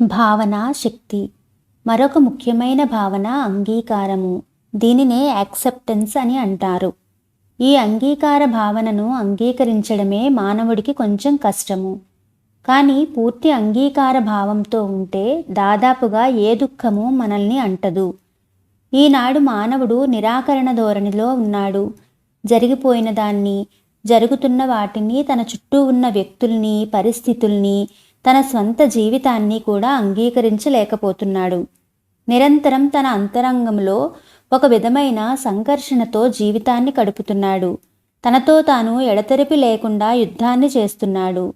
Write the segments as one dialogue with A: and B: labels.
A: భావన శక్తి. మరొక ముఖ్యమైన భావన అంగీకారము. దీనినే యాక్సెప్టెన్స్ అని అంటారు. ఈ అంగీకార భావనను అంగీకరించడమే మానవుడికి కొంచెం కష్టము. కానీ పూర్తి అంగీకార భావంతో ఉంటే దాదాపుగా ఏ దుఃఖము మనల్ని అంటదు. ఈనాడు మానవుడు నిరాకరణ ధోరణిలో ఉన్నాడు. జరిగిపోయిన దాన్ని జరుగుతున్న వాటిని తన చుట్టూ ఉన్న వ్యక్తుల్ని పరిస్థితుల్ని తన స్వంత జీవితాన్ని కూడా అంగీకరించలేకపోతున్నాడు. నిరంతరం తన అంతరంగంలో ఒక విధమైన సంఘర్షణతో జీవితాన్ని గడుపుతున్నాడు. తనతో తాను ఎడతెరిపి లేకుండా యుద్ధాన్ని చేస్తున్నాడు.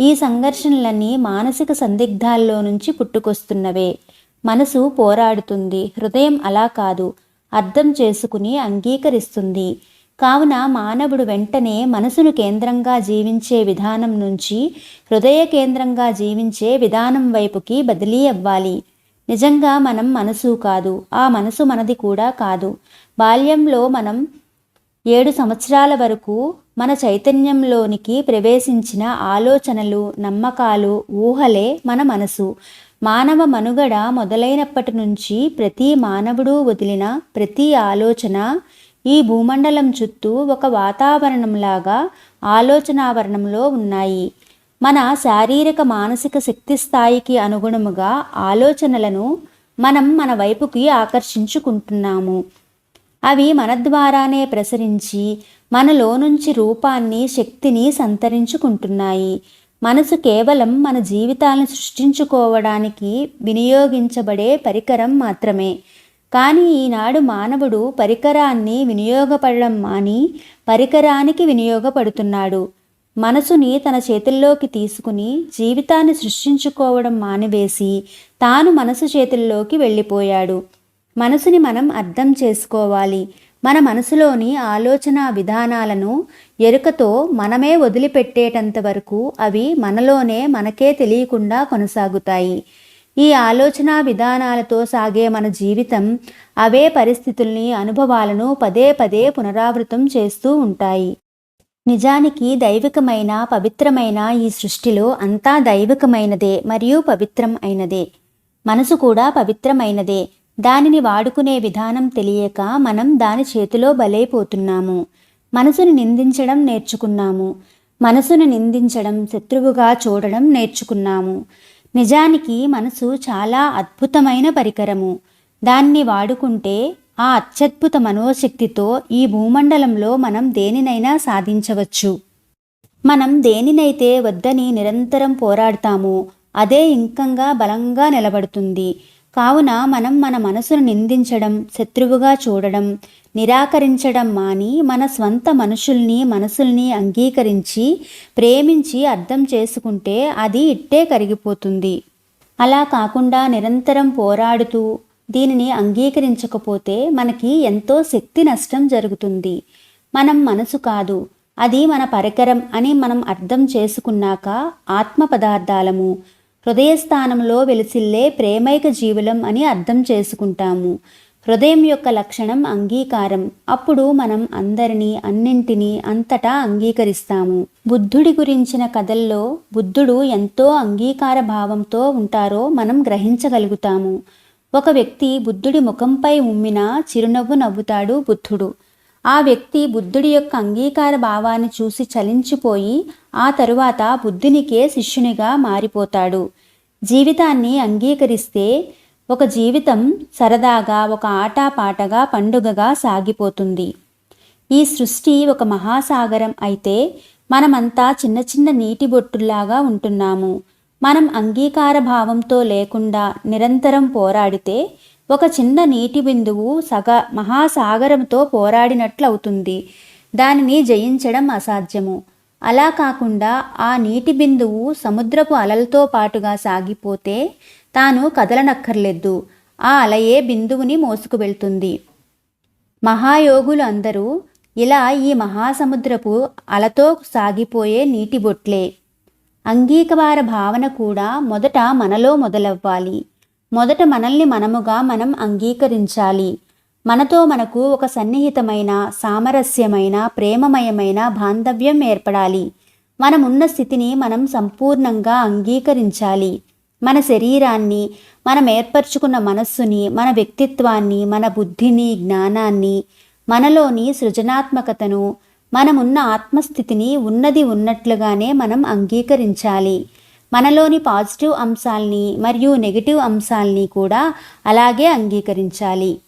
A: ఈ సంఘర్షణలన్నీ మానసిక సందిగ్ధాల్లో నుంచి పుట్టుకొస్తున్నవే. మనసు పోరాడుతుంది. హృదయం అలా కాదు. అర్థం చేసుకుని అంగీకరిస్తుంది. కావున మానవుడు వెంటనే మనసును కేంద్రంగా జీవించే విధానం నుంచి హృదయ కేంద్రంగా జీవించే విధానం వైపుకి బదిలీ అవ్వాలి. నిజంగా మనం మనసు కాదు. ఆ మనసు మనది కూడా కాదు. బాల్యంలో మనం ఏడు సంవత్సరాల వరకు మన చైతన్యంలోనికి ప్రవేశించిన ఆలోచనలు నమ్మకాలు ఊహలే మన మనసు. మానవ మనుగడ మొదలైనప్పటి నుంచి ప్రతి మానవుడు వదిలిన ప్రతి ఆలోచన ఈ భూమండలం చుట్టూ ఒక వాతావరణంలాగా ఆలోచనావరణంలో ఉన్నాయి. మన శారీరక మానసిక శక్తి స్థాయికి అనుగుణముగా ఆలోచనలను మనం మన వైపుకి ఆకర్షించుకుంటున్నాము. అవి మన ద్వారానే ప్రసరించి మనలో నుంచి రూపాన్ని శక్తిని సంతరించుకుంటున్నాయి. మనసు కేవలం మన జీవితాలను సృష్టించుకోవడానికి వినియోగించబడే పరికరం మాత్రమే. కానీ ఈనాడు మానవుడు పరికరాన్ని వినియోగపడడం మాని పరికరానికి వినియోగపడుతున్నాడు. మనసుని తన చేతుల్లోకి తీసుకుని జీవితాన్ని సృష్టించుకోవడం మానివేసి తాను మనసు చేతుల్లోకి వెళ్ళిపోయాడు. మనసుని మనం అర్థం చేసుకోవాలి. మన మనసులోని ఆలోచన విధానాలను ఎరుకతో మనమే వదిలిపెట్టేటంత వరకు అవి మనలోనే మనకే తెలియకుండా కొనసాగుతాయి. ఈ ఆలోచన విధానాలతో సాగే మన జీవితం అవే పరిస్థితుల్ని అనుభవాలను పదే పదే పునరావృతం చేస్తూ ఉంటాయి. నిజానికి దైవికమైన పవిత్రమైన ఈ సృష్టిలో అంతా దైవికమైనదే మరియు పవిత్రం అయినదే. మనసు కూడా పవిత్రమైనదే. దానిని వాడుకునే విధానం తెలియక మనం దాని చేతిలో బలైపోతున్నాము మనసుని నిందించడం నేర్చుకున్నాము. మనసును నిందించడం శత్రువుగా చూడడం నేర్చుకున్నాము. నిజానికి మనసు చాలా అద్భుతమైన పరికరము. దాన్ని వాడుకుంటే ఆ అత్యద్భుత మనోశక్తితో ఈ భూమండలంలో మనం దేనినైనా సాధించవచ్చు. మనం దేనినైతే వద్దని నిరంతరం పోరాడతామో అదే ఇంకంగా బలంగా నిలబడుతుంది. కావున మనం మన మనసును నిందించడం శత్రువుగా చూడడం నిరాకరించడం మాని మన స్వంత మనుషుల్ని మనసుల్ని అంగీకరించి ప్రేమించి అర్థం చేసుకుంటే అది ఇట్టే కరిగిపోతుంది. అలా కాకుండా నిరంతరం పోరాడుతూ దీనిని అంగీకరించకపోతే మనకి ఎంతో శక్తి నష్టం జరుగుతుంది. మనం మనసు కాదు అది మన పరికరం అని మనం అర్థం చేసుకున్నాక ఆత్మ పదార్థాలము హృదయస్థానంలో వెలిసిల్లే ప్రేమైక జీవులం అని అర్థం చేసుకుంటాము. హృదయం యొక్క లక్షణం అంగీకారం. అప్పుడు మనం అందరినీ అన్నింటినీ అంతటా అంగీకరిస్తాము. బుద్ధుడి గురించిన కథల్లో బుద్ధుడు ఎంతో అంగీకార భావంతో ఉంటారో మనం గ్రహించగలుగుతాము. ఒక వ్యక్తి బుద్ధుడి ముఖంపై ఉమ్మిన చిరునవ్వు నవ్వుతాడు బుద్ధుడు. ఆ వ్యక్తి బుద్ధుడి యొక్క అంగీకార భావాన్ని చూసి చలించిపోయి ఆ తరువాత బుద్ధునికే శిష్యునిగా మారిపోతాడు. జీవితాన్ని అంగీకరిస్తే ఒక జీవితం సరదాగా ఒక ఆటపాటగా పండుగగా సాగిపోతుంది. ఈ సృష్టి ఒక మహాసాగరం అయితే మనమంతా చిన్న చిన్న నీటి బొట్టుల్లాగా ఉంటున్నాము. మనం అంగీకార భావంతో లేకుండా నిరంతరం పోరాడితే ఒక చిన్న నీటి బిందువు సగ మహాసాగరంతో పోరాడినట్లవుతుంది. దానిని జయించడం అసాధ్యము. అలా కాకుండా ఆ నీటి బిందువు సముద్రపు అలలతో పాటుగా సాగిపోతే తాను కదలనక్కర్లేదు. ఆ అలయే బిందువుని మోసుకు వెళ్తుంది మహాయోగులు అందరూ ఇలా ఈ మహాసముద్రపు అలతో సాగిపోయే నీటి బొట్లే. అంగీకార భావన కూడా మొదట మనలో మొదలవ్వాలి. మొదట మనల్ని మనముగా మనం అంగీకరించాలి. మనతో మనకు ఒక సన్నిహితమైన సామరస్యమైన ప్రేమమయమైన బాంధవ్యం ఏర్పడాలి. మనమున్న స్థితిని మనం సంపూర్ణంగా అంగీకరించాలి. మన శరీరాన్ని మనం ఏర్పరచుకున్న మనస్సుని మన వ్యక్తిత్వాన్ని మన బుద్ధిని జ్ఞానాన్ని మనలోని సృజనాత్మకతను మనమున్న ఆత్మస్థితిని ఉన్నది ఉన్నట్లుగానే మనం అంగీకరించాలి. మనలోని పాజిటివ్ అంశాల్ని మరియు నెగిటివ్ అంశాల్ని కూడా అలాగే అంగీకరించాలి.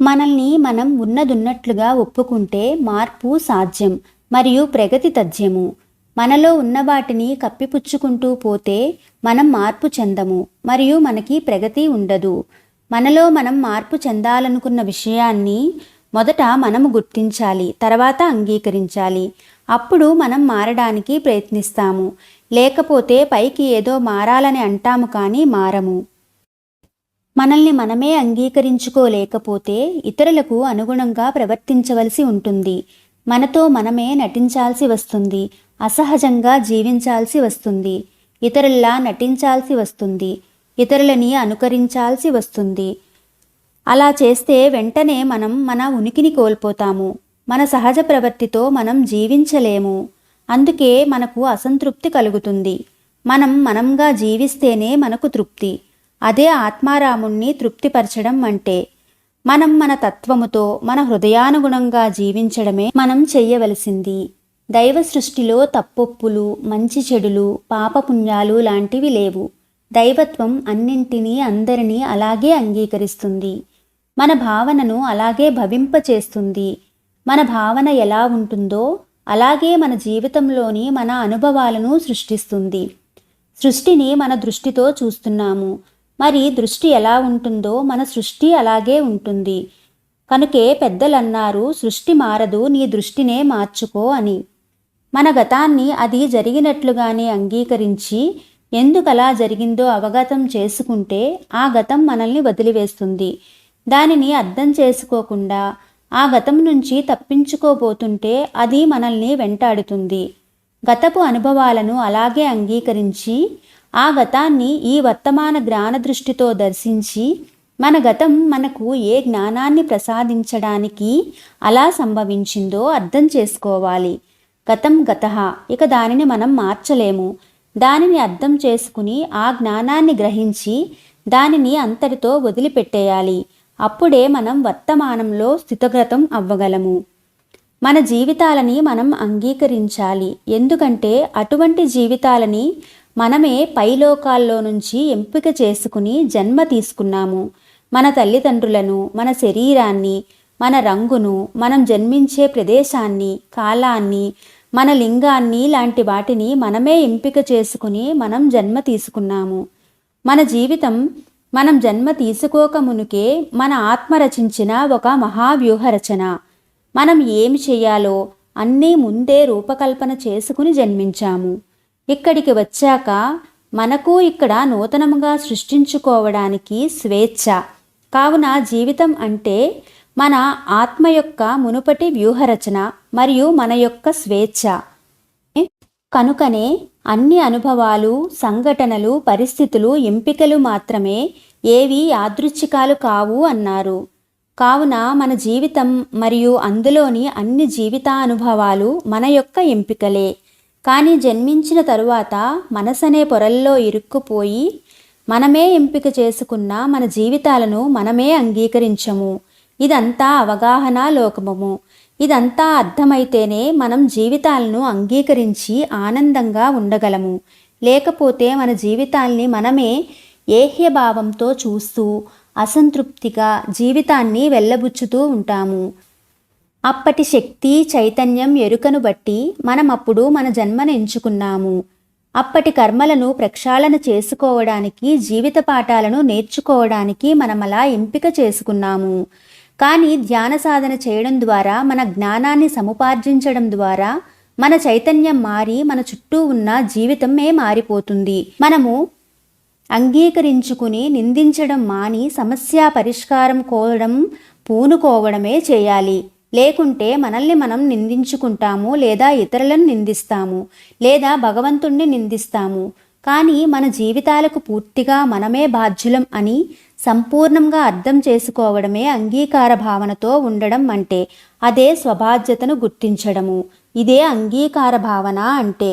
A: మనల్ని మనం ఉన్నదున్నట్లుగా ఒప్పుకుంటే మార్పు సాధ్యం మరియు ప్రగతి తథ్యము. మనలో ఉన్న వాటిని కప్పిపుచ్చుకుంటూ పోతే మనం మార్పు చెందము మరియు మనకి ప్రగతి ఉండదు. మనలో మనం మార్పు చెందాలనుకున్న విషయాన్ని మొదట మనము గుర్తించాలి తర్వాత అంగీకరించాలి. అప్పుడు మనం మారడానికి ప్రయత్నిస్తాము. లేకపోతే పైకి ఏదో మారాలని అంటాము కానీ మారము. మనల్ని మనమే అంగీకరించుకోలేకపోతే ఇతరులకు అనుగుణంగా ప్రవర్తించవలసి ఉంటుంది. మనతో మనమే నటించాల్సి వస్తుంది. అసహజంగా జీవించాల్సి వస్తుంది. ఇతరుల్లా నటించాల్సి వస్తుంది. ఇతరులని అనుకరించాల్సి వస్తుంది. అలా చేస్తే వెంటనే మనం మన ఉనికిని కోల్పోతాము. మన సహజ ప్రవృత్తితో మనం జీవించలేము. అందుకే మనకు అసంతృప్తి కలుగుతుంది. మనం మనంగా జీవిస్తేనే మనకు తృప్తి. అదే ఆత్మారాముణ్ణి తృప్తిపరచడం అంటే. మనం మన తత్వముతో మన హృదయానుగుణంగా జీవించడమే మనం చెయ్యవలసింది. దైవ సృష్టిలో తప్పొప్పులు మంచి చెడులు పాపపుణ్యాలు లాంటివి లేవు. దైవత్వం అన్నింటినీ అందరినీ అలాగే అంగీకరిస్తుంది. మన భావనను అలాగే భవింపచేస్తుంది. మన భావన ఎలా ఉంటుందో అలాగే మన జీవితంలోని మన అనుభవాలను సృష్టిస్తుంది. సృష్టిని మన దృష్టితో చూస్తున్నాము. మరి దృష్టి ఎలా ఉంటుందో మన సృష్టి అలాగే ఉంటుంది. కనుకే పెద్దలన్నారు సృష్టి మారదు నీ దృష్టినే మార్చుకో అని. మన గతాన్ని అది జరిగినట్లుగానే అంగీకరించి ఎందుకలా జరిగిందో అవగతం చేసుకుంటే ఆ గతం మనల్ని వదిలివేస్తుంది. దానిని అర్థం చేసుకోకుండా ఆ గతం నుంచి తప్పించుకోబోతుంటే అది మనల్ని వెంటాడుతుంది. గతపు అనుభవాలను అలాగే అంగీకరించి ఆ గతాన్ని ఈ వర్తమాన జ్ఞాన దృష్టితో దర్శించి మన గతం మనకు ఏ జ్ఞానాన్ని ప్రసాదించడానికి అలా సంభవించిందో అర్థం చేసుకోవాలి. గతం గత. ఇక దానిని మనం మార్చలేము. దానిని అర్థం చేసుకుని ఆ జ్ఞానాన్ని గ్రహించి దానిని అంతటితో వదిలిపెట్టేయాలి. అప్పుడే మనం వర్తమానంలో స్థితగతం అవ్వగలము. మన జీవితాలని మనం అంగీకరించాలి. ఎందుకంటే అటువంటి జీవితాలని మనమే పైలోకాల్లో నుంచి ఎంపిక చేసుకుని జన్మ తీసుకున్నాము. మన తల్లిదండ్రులను మన శరీరాన్ని మన రంగును మనం జన్మించే ప్రదేశాన్ని కాలాన్ని మన లింగాన్ని లాంటి వాటిని మనమే ఎంపిక చేసుకుని మనం జన్మ తీసుకున్నాము. మన జీవితం మనం జన్మ తీసుకోక మునుకే మన ఆత్మ రచించిన ఒక మహావ్యూహ రచన మనం ఏమి చేయాలో అన్నీ ముందే రూపకల్పన చేసుకుని జన్మించాము. ఇక్కడికి వచ్చాక మనకు ఇక్కడ నూతనముగా సృష్టించుకోవడానికి స్వేచ్ఛ. కావున జీవితం అంటే మన ఆత్మ యొక్క మునుపటి వ్యూహరచన మరియు మన యొక్క స్వేచ్ఛ. కనుకనే అన్ని అనుభవాలు సంఘటనలు పరిస్థితులు ఎంపికలు మాత్రమే ఏవి యాదృచ్ఛికాలు కావు అన్నారు. కావున మన జీవితం మరియు అందులోని అన్ని జీవితానుభవాలు మన యొక్క ఎంపికలే. కానీ జన్మించిన తరువాత మనసనే పొరల్లో ఇరుక్కుపోయి మనమే ఎంపిక చేసుకున్న మన జీవితాలను మనమే అంగీకరించము. ఇదంతా అవగాహన లోకమము. ఇదంతా అర్థమైతేనే మనం జీవితాలను అంగీకరించి ఆనందంగా ఉండగలము. లేకపోతే మన జీవితాల్ని మనమే ఏహ్యభావంతో చూస్తూ అసంతృప్తిగా జీవితాన్ని వెళ్ళబుచ్చుతూ ఉంటాము. అప్పటి శక్తి చైతన్యం ఎరుకను బట్టి మనం అప్పుడు మన జన్మను ఎంచుకున్నాము. అప్పటి కర్మలను ప్రక్షాళన చేసుకోవడానికి జీవిత పాఠాలను నేర్చుకోవడానికి మనం అలా ఎంపిక చేసుకున్నాము. కానీ ధ్యాన సాధన చేయడం ద్వారా మన జ్ఞానాన్ని సముపార్జించడం ద్వారా మన చైతన్యం మారి మన చుట్టూ ఉన్న జీవితమే మారిపోతుంది. మనము అంగీకరించుకుని నిందించడం మాని సమస్య పరిష్కారం కోరడం పూనుకోవడమే చేయాలి. లేకుంటే మనల్ని మనం నిందించుకుంటాము లేదా ఇతరులను నిందిస్తాము లేదా భగవంతుణ్ణి నిందిస్తాము. కానీ మన జీవితాలకు పూర్తిగా మనమే బాధ్యులం అని సంపూర్ణంగా అర్థం చేసుకోవడమే అంగీకార భావనతో ఉండడం అంటే అదే స్వబాధ్యతను గుర్తించడము. ఇదే అంగీకార భావన అంటే.